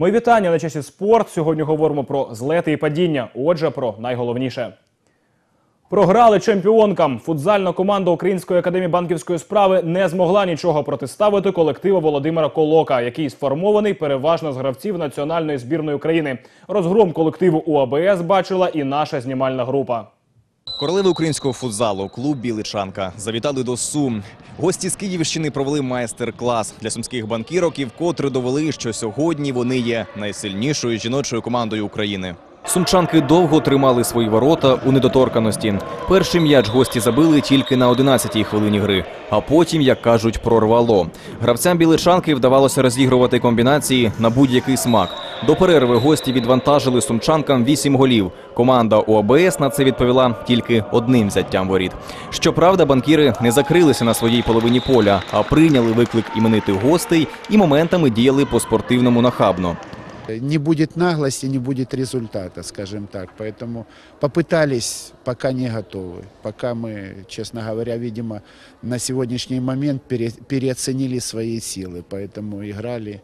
Мої вітання на часі спорт. Сьогодні говоримо про злети і падіння. Отже, про найголовніше. Програли чемпіонкам. Футзальна команда Української академії банківської справи не змогла нічого протиставити колективу Володимира Колока, який сформований переважно з гравців національної збірної України. Розгром колективу у АБС бачила і наша знімальна група. Королеви українського футзалу, клуб Біличанка, завітали до Сум. Гості з Київщини провели майстер-клас для сумських банкірок і вкотре довели, що сьогодні вони є найсильнішою жіночою командою України. Сумчанки довго тримали свої ворота у недоторканості. Перший м'яч гості забили тільки на 11-й хвилині гри, а потім, як кажуть, прорвало. Гравцям біличанки вдавалося розігрувати комбінації на будь-який смак. До перерви гості відвантажили сумчанкам 8 голів. Команда ОАБС на це відповіла тільки одним взяттям воріт. Щоправда, банкіри не закрилися на своїй половині поля, а прийняли виклик іменитих гостей і моментами діяли по-спортивному нахабно. Не будет наглости, не будет результата, скажем так. Поэтому попытались, пока не готовы. Пока мы, честно говоря, видимо, на сегодняшний момент пере- переоценили свои силы. Поэтому играли,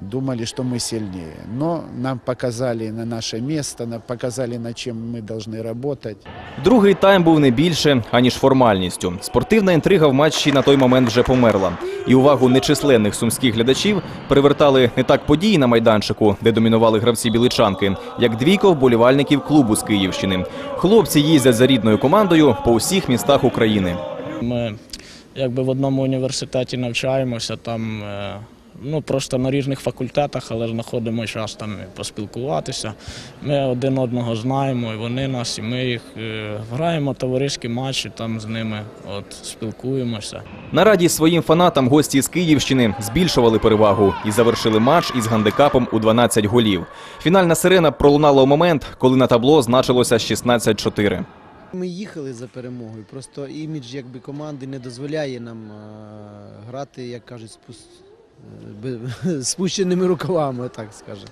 думали, что мы сильнее. Но нам показали на наше место, на- показали, над чем мы должны работать. Другий тайм був не більше, аніж формальністю. Спортивна інтрига в матчі на той момент вже померла. І увагу нечисленних сумських глядачів привертали не так події на майданчику, де домінували гравці біличанки, як двійко вболівальників клубу з Київщини. Хлопці їздять за рідною командою по усіх містах України. Ми якби в одному університеті навчаємося, там е, ну, просто на різних факультетах, але знаходимо час там поспілкуватися. Ми один одного знаємо, і вони нас, і ми їх е, граємо товариські матчі, там з ними от, спілкуємося. На радість своїм фанатам гості з Київщини збільшували перевагу і завершили матч із гандикапом у 12 голів. Фінальна сирена пролунала у момент, коли на табло значилося 16-4. Ми їхали за перемогою. Просто імідж якби команди не дозволяє нам е, грати, як кажуть, спус... е, спущеними рукавами, так скажемо.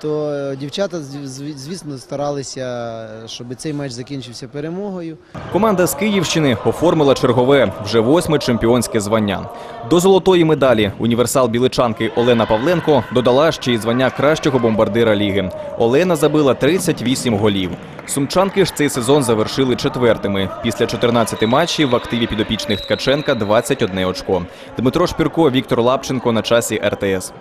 То е, дівчата, зв- зв- звісно, старалися, щоб цей матч закінчився перемогою. Команда з Київщини оформила чергове вже восьме чемпіонське звання. До золотої медалі універсал біличанки Олена Павленко додала ще й звання кращого бомбардира ліги. Олена забила 38 голів. Сумчанки ж цей сезон завершили четвертими. Після 14 матчів в активі підопічних Ткаченка 21 очко. Дмитро Шпірко, Віктор Лапченко на часі РТС.